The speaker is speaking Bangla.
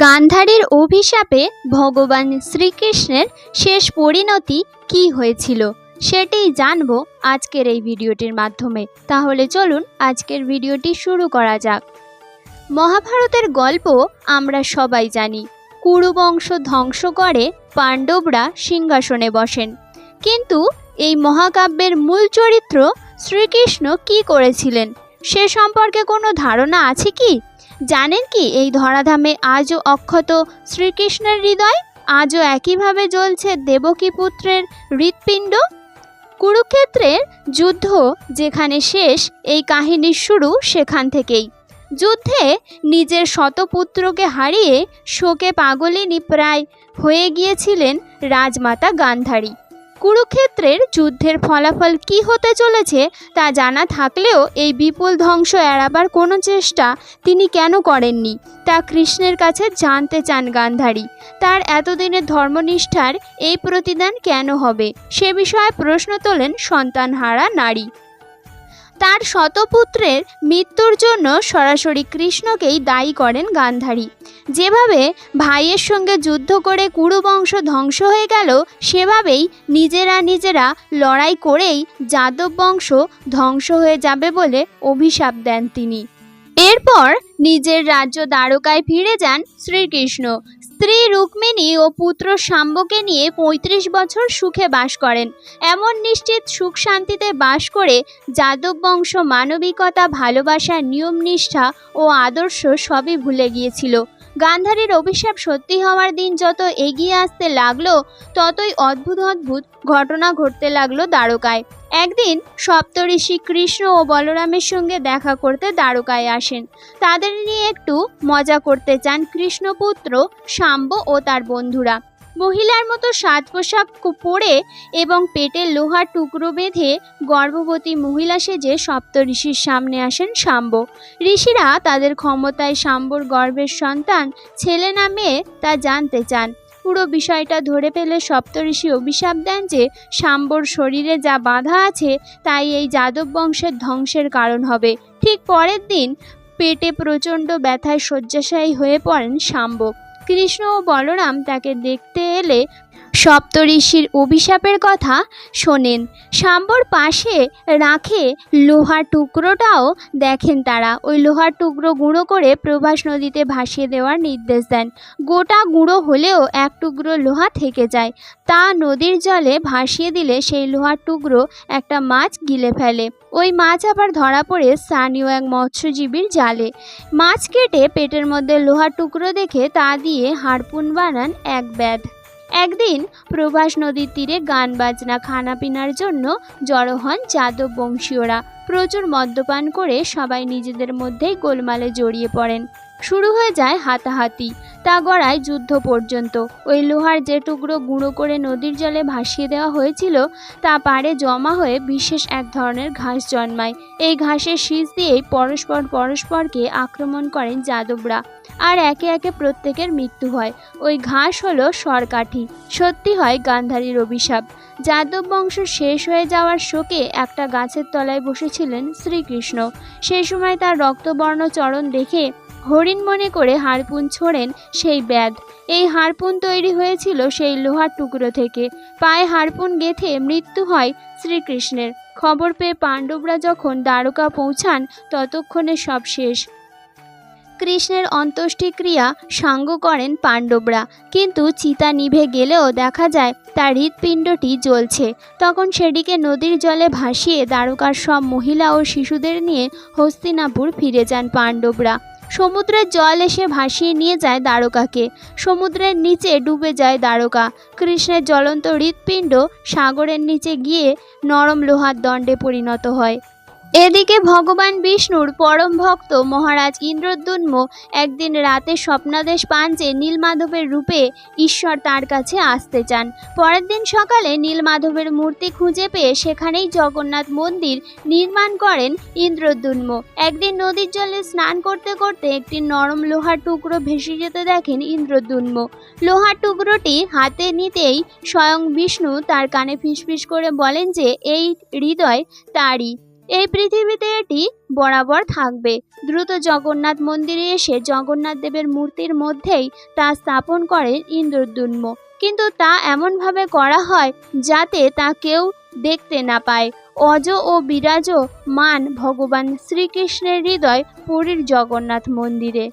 গান্ধারীর অভিশাপে ভগবান শ্রীকৃষ্ণের শেষ পরিণতি কী হয়েছিল সেটাই জানব আজকের এই ভিডিওটির মাধ্যমে। তাহলে চলুন আজকের ভিডিওটি শুরু করা যাক। মহাভারতের গল্প আমরা সবাই জানি। কুরুবংশ ধ্বংস করে পাণ্ডবরা সিংহাসনে বসেন। কিন্তু এই মহাকাব্যের মূল চরিত্র শ্রীকৃষ্ণ কি করেছিলেন? সে সম্পর্কে কোনো ধারণা আছে কি? জানেন কি, এই ধরাধামে আজও অক্ষত শ্রীকৃষ্ণের হৃদয়? আজও একইভাবে জ্বলছে দেবকী পুত্রের হৃৎপিণ্ড? কুরুক্ষেত্রের যুদ্ধ যেখানে শেষ, এই কাহিনীর শুরু সেখান থেকেই। যুদ্ধে নিজের শতপুত্রকে হারিয়ে শোকে পাগলিনী প্রায় হয়ে গিয়েছিলেন রাজমাতা গান্ধারী। কুরুক্ষেত্রের যুদ্ধের ফলাফল কি হতে চলেছে তা জানা থাকলেও এই বিপুল ধ্বংস এড়াবার কোনো চেষ্টা তিনি কেন করেননি তা কৃষ্ণের কাছে জানতে চান গান্ধারী। তার এতদিনের ধর্মনিষ্ঠার এই প্রতিদান কেন হবে সে বিষয়ে প্রশ্ন তোলেন সন্তানহারা নারী। তার শতপুত্রের মৃত্যুর জন্য সরাসরি কৃষ্ণকেই দায়ী করেন গান্ধারী। যেভাবে ভাইয়ের সঙ্গে যুদ্ধ করে কুরুবংশ ধ্বংস হয়ে গেল, সেভাবেই নিজেরা নিজেরা লড়াই করেই যাদব বংশ ধ্বংস হয়ে যাবে বলে অভিশাপ দেন তিনি। এরপর নিজের রাজ্য দ্বারকায় ফিরে যান শ্রীকৃষ্ণ। স্ত্রী রুক্মিণী ও পুত্র শাম্বকে নিয়ে পঁয়ত্রিশ বছর সুখে বাস করেন। এমন নিশ্চিত সুখ শান্তিতে বাস করে যাদব বংশ মানবিকতা, ভালোবাসা, নিয়ম নিষ্ঠা ও আদর্শ সবই ভুলে গিয়েছিল। গান্ধারীর অভিশাপ সত্যি হওয়ার দিন যত এগিয়ে আসতে লাগল, ততই অদ্ভুত অদ্ভুত ঘটনা ঘটতে লাগল দ্বারকায়। একদিন সপ্তঋষি কৃষ্ণ ও বলরামের সঙ্গে দেখা করতে দ্বারকায় আসেন। তাদের নিয়ে একটু মজা করতে চান কৃষ্ণপুত্র, শাম্ব ও তার বন্ধুরা। মহিলার মতো সাজ পোশাক পরে এবং পেটে লোহার টুকরো বেঁধে গর্ভবতী মহিলা সেজে সপ্তঋষির সামনে আসেন শাম্ব। ঋষিরা তাদের ক্ষমতায় শাম্বর গর্ভের সন্তান, ছেলে না মেয়ে, তা জানতে চান। পুরো বিষয়টা ধরে পেলে সপ্তঋষি অভিশাপ দেন যে সাম্বর শরীরে যা বাধা আছে, তাই এই যাদব বংশের ধ্বংসের কারণ হবে। ঠিক পরের দিন পেটে প্রচণ্ড ব্যথায় শয্যাশায়ী হয়ে পড়েন সাম্ব। কৃষ্ণ ও বলরাম তাকে দেখতে এলে সপ্তঋষির অভিশাপের কথা শোনেন। শাম্বর পাশে রাখে লোহার টুকরোটাও দেখেন তারা। ওই লোহার টুকরো গুঁড়ো করে প্রভাস নদীতে ভাসিয়ে দেওয়ার নির্দেশ দেন। গোটা গুঁড়ো হলেও এক টুকরো লোহা থেকে যায়। তা নদীর জলে ভাসিয়ে দিলে সেই লোহার টুকরো একটা মাছ গিলে ফেলে। ওই মাছ আবার ধরা পড়ে স্থানীয় এক মৎস্যজীবীর জালে। মাছ কেটে পেটের মধ্যে লোহার টুকরো দেখে তা দিয়ে হারপুন বানান এক ব্যাধ। একদিন প্রভাস নদীর তীরে গান বাজনা খানাপিনার জন্য জড়ো হন যাদব বংশীয়রা। প্রচুর মদ্যপান করে সবাই নিজেদের মধ্যেই গোলমালে জড়িয়ে পড়েন। শুরু হয়ে যায় হাতাহাতি। তা গড়ায় যুদ্ধ পর্যন্ত। ওই লোহার যে টুকরো গুঁড়ো করে নদীর জলে ভাসিয়ে দেওয়া হয়েছিল, তা পাড়ে জমা হয়ে বিশেষ এক ধরনের ঘাস জন্মায়। এই ঘাসের শীষ দিয়েই পরস্পর পরস্পরকে আক্রমণ করেন যাদবরা, আর একে একে প্রত্যেকের মৃত্যু হয়। ওই ঘাস হলো সরকাঠি। সত্যি হয় গান্ধারীর অভিশাপ। যাদব বংশ শেষ হয়ে যাওয়ার শোকে একটা গাছের তলায় বসেছিলেন শ্রীকৃষ্ণ। সেই সময় তার রক্তবর্ণ চরণ দেখে হরিণ মনে করে হারপুন ছোড়েন সেই ব্যাধ এই হারপুন তৈরি হয়েছিল সেই লোহার টুকরো থেকে। পায়ে হারপুন গেথে মৃত্যু হয় শ্রীকৃষ্ণের। খবর পেয়ে পাণ্ডবরা যখন দ্বারকা পৌঁছান, ততক্ষণে সব শেষ। কৃষ্ণের অন্ত্যেষ্টিক্রিয়া সাঙ্গ করেন পাণ্ডবরা। কিন্তু চিতা নিভে গেলেও দেখা যায়, তার হৃৎপিণ্ডটি জ্বলছে। তখন সেটিকে নদীর জলে ভাসিয়ে দ্বারকার সব মহিলা ও শিশুদের নিয়ে হস্তিনাপুর ফিরে যান পাণ্ডবরা। সমুদ্রের জল এসে ভাসিয়ে নিয়ে যায় দ্বারকাকে। সমুদ্রের নিচে ডুবে যায় দ্বারকা। কৃষ্ণের জ্বলন্ত হৃৎপিণ্ড সাগরের নিচে গিয়ে নরম লোহার দণ্ডে পরিণত হয়। এদিকে ভগবান বিষ্ণুর পরম ভক্ত মহারাজ ইন্দ্রদ্যুম্ন একদিন রাতে স্বপ্নাদেশ পান যে নীলমাধবের রূপে ঈশ্বর তার কাছে আসতে চান। পরের দিন সকালে নীলমাধবের মূর্তি খুঁজে পেয়ে সেখানেই জগন্নাথ মন্দির নির্মাণ করেন ইন্দ্রদ্যুম্ন। একদিন নদীর জলে স্নান করতে করতে একটি নরম লোহার টুকরো ভেসে যেতে দেখেন ইন্দ্রদ্যুম্ন। লোহার টুকরোটি হাতে নিতেই স্বয়ং বিষ্ণু তার কানে ফিসফিস করে বলেন যে, এই হৃদয় তারই। এই পৃথিবীতে এটি বরাবর থাকবে। দ্রুত জগন্নাথ মন্দিরে এসে জগন্নাথ দেবের মূর্তির মধ্যেই তা স্থাপন করেন ইন্দ্রদুন্ম কিন্তু তা এমনভাবে করা হয় যাতে তা কেউ দেখতে না পায়। অজ ও বিরাজ মান ভগবান শ্রীকৃষ্ণের হৃদয় পুরীর জগন্নাথ মন্দিরে।